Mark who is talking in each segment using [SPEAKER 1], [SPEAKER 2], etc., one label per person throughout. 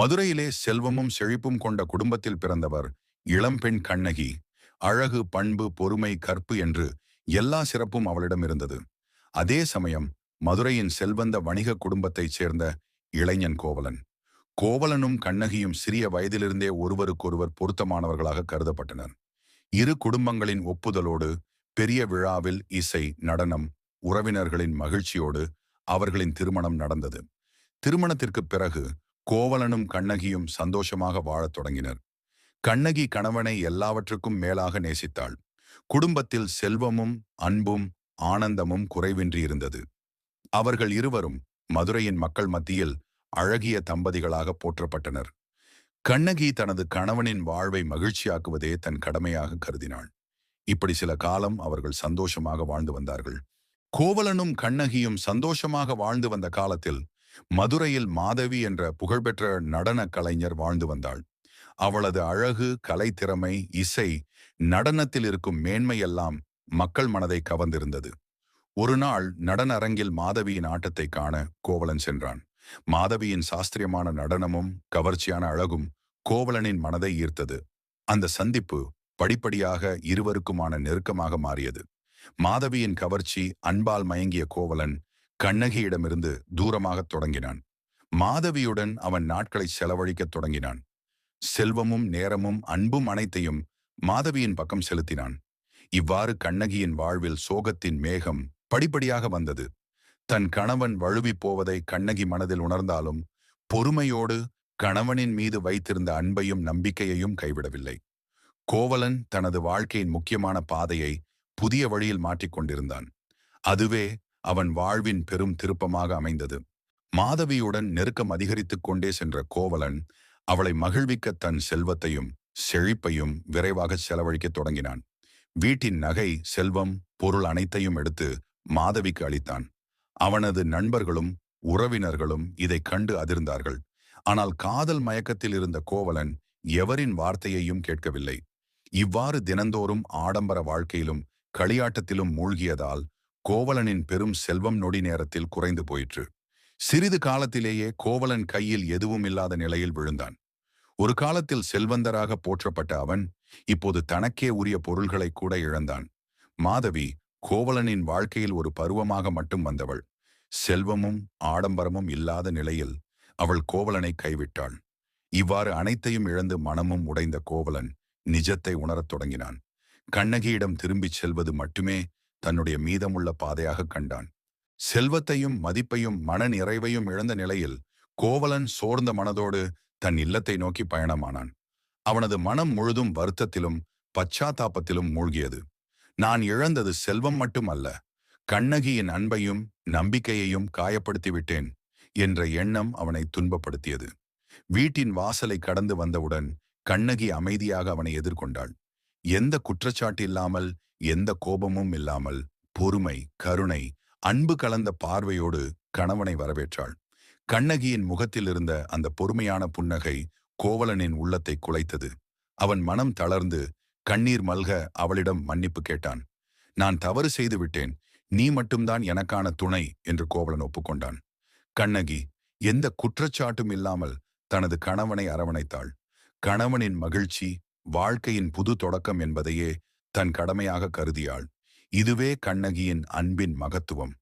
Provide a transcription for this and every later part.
[SPEAKER 1] மதுரையிலே செல்வமும் செழிப்பும் கொண்ட குடும்பத்தில் பிறந்தவர் இளம்பெண் கண்ணகி. அழகு பண்பு பொறுமை கற்பு என்று எல்லா சிறப்பும் அவளிடம் இருந்தது. அதே சமயம் மதுரையின் செல்வந்த வணிக குடும்பத்தைச் சேர்ந்த இளைஞன் கோவலன். கோவலனும் கண்ணகியும் சிறிய வயதிலிருந்தே ஒருவருக்கொருவர் பொருத்தமானவர்களாக கருதப்பட்டனர். இரு குடும்பங்களின் ஒப்புதலோடு பெரிய விழாவில் இசை நடனம் உறவினர்களின் மகிழ்ச்சியோடு அவர்களின் திருமணம் நடந்தது. திருமணத்திற்கு பிறகு கோவலனும் கண்ணகியும் சந்தோஷமாக வாழத் தொடங்கினர். கண்ணகி கணவனை எல்லாவற்றுக்கும் மேலாக நேசித்தாள். குடும்பத்தில் செல்வமும் அன்பும் ஆனந்தமும் குறைவின்றி இருந்தது. அவர்கள் இருவரும் மதுரையின் மக்கள் மத்தியில் அழகிய தம்பதிகளாக போற்றப்பட்டனர். கண்ணகி தனது கணவனின் வாழ்வை மகிழ்ச்சியாக்குவதே தன் கடமையாக கருதினாள். இப்படி சில காலம் அவர்கள் சந்தோஷமாக வாழ்ந்து வந்தார்கள். கோவலனும் கண்ணகியும் சந்தோஷமாக வாழ்ந்து வந்த காலத்தில் மதுரையில் மாதவி என்ற புகழ்பெற்ற நடன கலைஞர் வாழ்ந்து வந்தாள். அவளது அழகு கலைத்திறமை இசை நடனத்தில் இருக்கும் மேன்மையெல்லாம் மக்கள் மனதை கவர்ந்திருந்தது. ஒரு நாள் நடன அரங்கில் மாதவியின் ஆட்டத்தை காண கோவலன் சென்றான். மாதவியின் சாஸ்திரியமான நடனமும் கவர்ச்சியான அழகும் கோவலனின் மனதை ஈர்த்தது. அந்த சந்திப்பு படிப்படியாக இருவருக்குமான நெருக்கமாக மாறியது. மாதவியின் கவர்ச்சி அன்பால் மயங்கிய கோவலன் கண்ணகியிடமிருந்து தூரமாகத் தொடங்கினான். மாதவியுடன் அவன் நாட்களை செலவழிக்கத் தொடங்கினான். செல்வமும் நேரமும் அன்பும் அனைத்தையும் மாதவியின் பக்கம் செலுத்தினான். இவ்வாறு கண்ணகியின் வாழ்வில் சோகத்தின் மேகம் படிப்படியாக வந்தது. தன் கணவன் வழுவிப் போவதை கண்ணகி மனதில் உணர்ந்தாலும் பொறுமையோடு கணவனின் மீது வைத்திருந்த அன்பையும் நம்பிக்கையையும் கைவிடவில்லை. கோவலன் தனது வாழ்க்கையின் முக்கியமான பாதையை புதிய வழியில் மாற்றிக்கொண்டிருந்தான் அதுவே அவன் வாழ்வின் பெரும் திருப்பமாக அமைந்தது. மாதவியுடன் நெருக்கம் அதிகரித்துக் கொண்டே சென்ற கோவலன் அவளை மகிழ்விக்க தன் செல்வத்தையும் செழிப்பையும் விரைவாக செலவழிக்கத் தொடங்கினான். வீட்டின் நகை செல்வம் பொருள் அனைத்தையும் எடுத்து மாதவிக்கு அளித்தான். அவனது நண்பர்களும் உறவினர்களும் இதை கண்டு அதிர்ந்தார்கள். ஆனால் காதல் மயக்கத்தில் இருந்த கோவலன் எவரின் வார்த்தையையும் கேட்கவில்லை. இவ்வாறு தினந்தோறும் ஆடம்பர வாழ்க்கையிலும் களியாட்டத்திலும் மூழ்கியதால் கோவலனின் பெரும் செல்வம் நொடி நேரத்தில் குறைந்து போயிற்று. சிறிது காலத்திலேயே கோவலன் கையில் எதுவும் இல்லாத நிலையில் விழுந்தான். ஒரு காலத்தில் செல்வந்தராக போற்றப்பட்ட அவன் இப்போது தனக்கே உரிய பொருள்களை கூட இழந்தான். மாதவி கோவலனின் வாழ்க்கையில் ஒரு பருவமாக மட்டும் வந்தவள். செல்வமும் ஆடம்பரமும் இல்லாத நிலையில் அவள் கோவலனை கைவிட்டாள். இவ்வாறு அனைத்தையும் இழந்து மனமும் உடைந்த கோவலன் நிஜத்தை உணரத் தொடங்கினான். கண்ணகியிடம் திரும்பிச் செல்வது மட்டுமே தன்னுடைய மீதமுள்ள பாதையாக கண்டான். செல்வத்தையும் மதிப்பையும் மன நிறைவையும் இழந்த நிலையில் கோவலன் சோர்ந்த மனதோடு தன் இல்லத்தை நோக்கி பயணமானான். அவனது மனம் முழுதும் வருத்தத்திலும் பச்சாத்தாபத்திலும் மூழ்கியது. நான் இழந்தது செல்வம் மட்டுமல்ல கண்ணகியின் அன்பையும் நம்பிக்கையையும் காயப்படுத்தி விட்டேன் என்ற எண்ணம் அவனை துன்பப்படுத்தியது. வீட்டின் வாசலை கடந்து வந்தவுடன் கண்ணகி அமைதியாக அவனை எதிர்கொண்டாள். எந்த குற்றச்சாட்டு இல்லாமல் எந்த கோபமும் இல்லாமல் பொறுமை கருணை அன்பு கலந்த பார்வையோடு கணவனை வரவேற்றாள். கண்ணகியின் முகத்தில் இருந்த அந்த பொறுமையான புன்னகை கோவலனின் உள்ளத்தை குலைத்தது. அவன் மனம் தளர்ந்து கண்ணீர் மல்க அவளிடம் மன்னிப்பு கேட்டான். நான் தவறு செய்து விட்டேன். நீ மட்டும்தான் எனக்கான துணை என்று கோவலன் ஒப்புக்கொண்டான். கண்ணகி எந்த குற்றச்சாட்டும் இல்லாமல் தனது கணவனை அரவணைத்தாள். கணவனின் மகிழ்ச்சி வாழ்க்கையின் புது தொடக்கம் என்பதையே தன் கடமையாக கருதியாள். இதுவே கண்ணகியின் அன்பின் மகத்துவம்.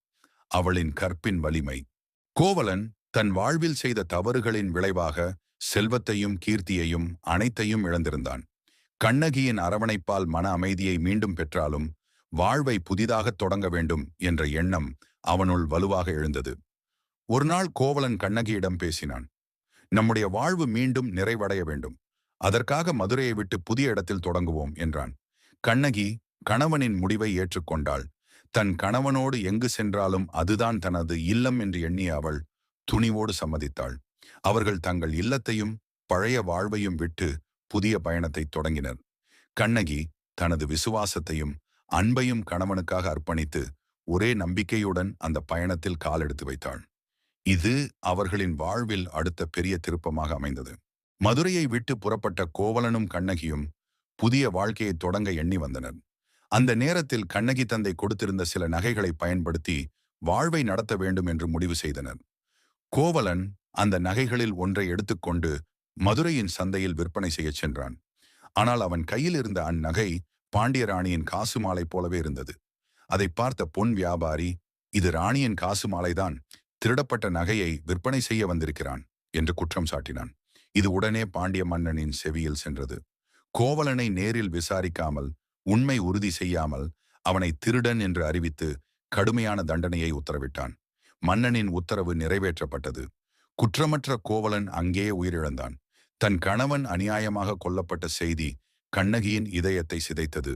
[SPEAKER 1] அவளின் கற்பின் வலிமை. கோவலன் தன் வாழ்வில் செய்த தவறுகளின் விளைவாக செல்வத்தையும் கீர்த்தியையும் அனைத்தையும் இழந்திருந்தான். கண்ணகியின் அரவணைப்பால் மன அமைதியை மீண்டும் பெற்றாலும் வாழ்வை புதிதாகத் தொடங்க வேண்டும் என்ற எண்ணம் அவனுள் வலுவாக எழுந்தது. ஒரு நாள் கோவலன் கண்ணகியிடம் பேசினான். நம்முடைய வாழ்வு மீண்டும் நிறைவடைய வேண்டும். அதற்காக மதுரையை விட்டு புதிய இடத்தில் தொடங்குவோம் என்றான். கண்ணகி கணவனின் முடிவை ஏற்றுக்கொண்டாள். தன் கணவனோடு எங்கு சென்றாலும் அதுதான் தனது இல்லம் என்று எண்ணிய அவள் துணிவோடு சம்மதித்தாள். அவர்கள் தங்கள் இல்லத்தையும் பழைய வாழ்வையும் விட்டு புதிய பயணத்தை தொடங்கினர். கண்ணகி தனது விசுவாசத்தையும் அன்பையும் கணவனுக்காக அர்ப்பணித்து ஒரே நம்பிக்கையுடன் அந்த பயணத்தில் காலெடுத்து வைத்தாள். இது அவர்களின் வாழ்வில் அடுத்த பெரிய திருப்பமாக அமைந்தது. மதுரையை விட்டு புறப்பட்ட கோவலனும் கண்ணகியும் புதிய வாழ்க்கையை தொடங்க எண்ணி வந்தனர். அந்த நேரத்தில் கண்ணகி தந்தை கொடுத்திருந்த சில நகைகளை பயன்படுத்தி வாழ்வை நடத்த வேண்டும் என்று முடிவு செய்தனர். கோவலன் அந்த நகைகளில் ஒன்றை எடுத்துக்கொண்டு மதுரையின் சந்தையில் விற்பனை செய்யச் சென்றான். ஆனால் அவன் கையில் இருந்த அந்நகை பாண்டிய ராணியின் காசு மாலை போலவே இருந்தது. அதை பார்த்த பொன் வியாபாரி இது ராணியின் காசு மாலைதான் திருடப்பட்ட நகையை விற்பனை செய்ய வந்திருக்கிறான் என்று குற்றம் சாட்டினான். இது உடனே பாண்டிய மன்னனின் செவியில் சென்றது. கோவலனை நேரில் விசாரிக்காமல் உண்மை உறுதி செய்யாமல் அவனை திருடன் என்று அறிவித்து கடுமையான தண்டனையை உத்தரவிட்டான். மன்னனின் உத்தரவு நிறைவேற்றப்பட்டது. குற்றமற்ற கோவலன் அங்கேயே உயிரிழந்தான். தன் கணவன் அநியாயமாக கொல்லப்பட்ட செய்தி கண்ணகியின் இதயத்தை சிதைத்தது.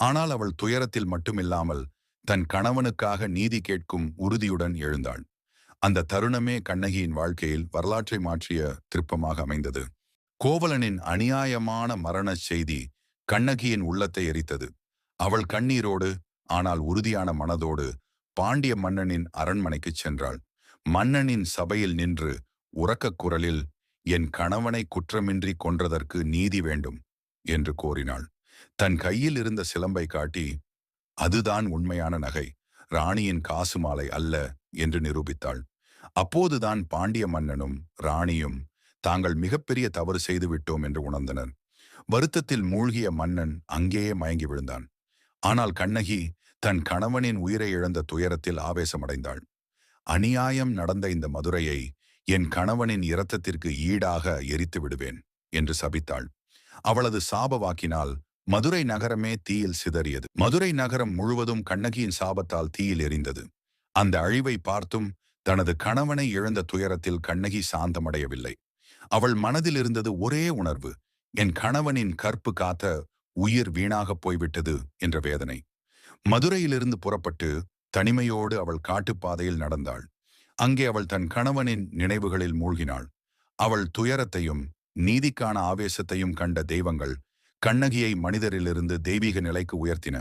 [SPEAKER 1] ஆனால் அவள் துயரத்தில் மட்டுமில்லாமல் தன் கணவனுக்காக நீதி கேட்கும் உறுதியுடன் எழுந்தாள். அந்த தருணமே கண்ணகியின் வாழ்க்கையில் வரலாற்றை மாற்றிய திருப்பமாக அமைந்தது. கோவலனின் அநியாயமான மரணச் செய்தி கண்ணகியின் உள்ளத்தை எரித்தது. அவள் கண்ணீரோடு ஆனால் உறுதியான மனதோடு பாண்டிய மன்னனின் அரண்மனைக்குச் சென்றாள். மன்னனின் சபையில் நின்று உறக்கக் குரலில் என் கணவனை குற்றமின்றி கொன்றதற்கு நீதி வேண்டும் என்று கோரினாள். தன் கையில் இருந்த சிலம்பை காட்டி அதுதான் உண்மையான நகை. ராணியின் காசு மாலை அல்ல என்று நிரூபித்தாள். அப்போதுதான் பாண்டிய மன்னனும் ராணியும் தாங்கள் மிகப்பெரிய தவறு செய்துவிட்டோம் என்று உணர்ந்தனர். வருத்தத்தில் மூழ்கிய மன்னன் அங்கேயே மயங்கி விழுந்தான். ஆனால் கண்ணகி தன் கணவனின் உயிரை இழந்த துயரத்தில் ஆவேசமடைந்தாள். அநியாயம் நடந்த இந்த மதுரையை என் கணவனின் இரத்தத்திற்கு ஈடாக எரித்து விடுவேன் என்று சபித்தாள். அவளது சாப வாக்கினால் மதுரை நகரமே தீயில் சிதறியது. மதுரை நகரம் முழுவதும் கண்ணகியின் சாபத்தால் தீயில் எரிந்தது. அந்த அழிவை பார்த்தும் தனது கணவனை இழந்த துயரத்தில் கண்ணகி சாந்தமடையவில்லை. அவள் மனதில் இருந்தது ஒரே உணர்வு என் கணவனின் கற்பு காத்த உயிர் வீணாகப் போய்விட்டது என்ற வேதனை. மதுரையிலிருந்து புறப்பட்டு தனிமையோடு அவள் காட்டுப்பாதையில் நடந்தாள். அங்கே அவள் தன் கணவனின் நினைவுகளில் மூழ்கினாள். அவள் துயரத்தையும் நீதிக்கான ஆவேசத்தையும் கண்ட தெய்வங்கள் கண்ணகியை மனிதரிலிருந்து தெய்வீக நிலைக்கு உயர்த்தின.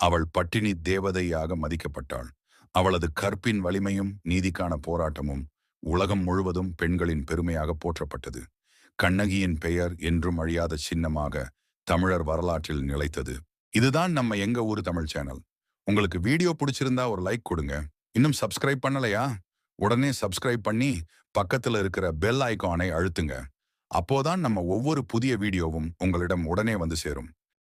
[SPEAKER 1] அவள் பட்டினி தேவதையாக மதிக்கப்பட்டாள். அவளது கற்பின் வலிமையும் நீதிக்கான போராட்டமும் உலகம் முழுவதும் பெண்களின் பெருமையாக போற்றப்பட்டது. கண்ணகியின் பெயர் என்றும் அழியாத சின்னமாக தமிழர் வரலாற்றில் நிலைத்தது. இதுதான் நம்ம எங்க ஊர் தமிழ் சேனல். உங்களுக்கு வீடியோ பிடிச்சிருந்தா ஒரு லைக் கொடுங்க. இன்னும் சப்ஸ்கிரைப் பண்ணலையா? உடனே சப்ஸ்கிரைப் பண்ணி பக்கத்துல இருக்கிற பெல் ஐக்கானை அழுத்துங்க. அப்போதான் நம்ம ஒவ்வொரு புதிய வீடியோவும் உங்களிடம் உடனே வந்து சேரும்.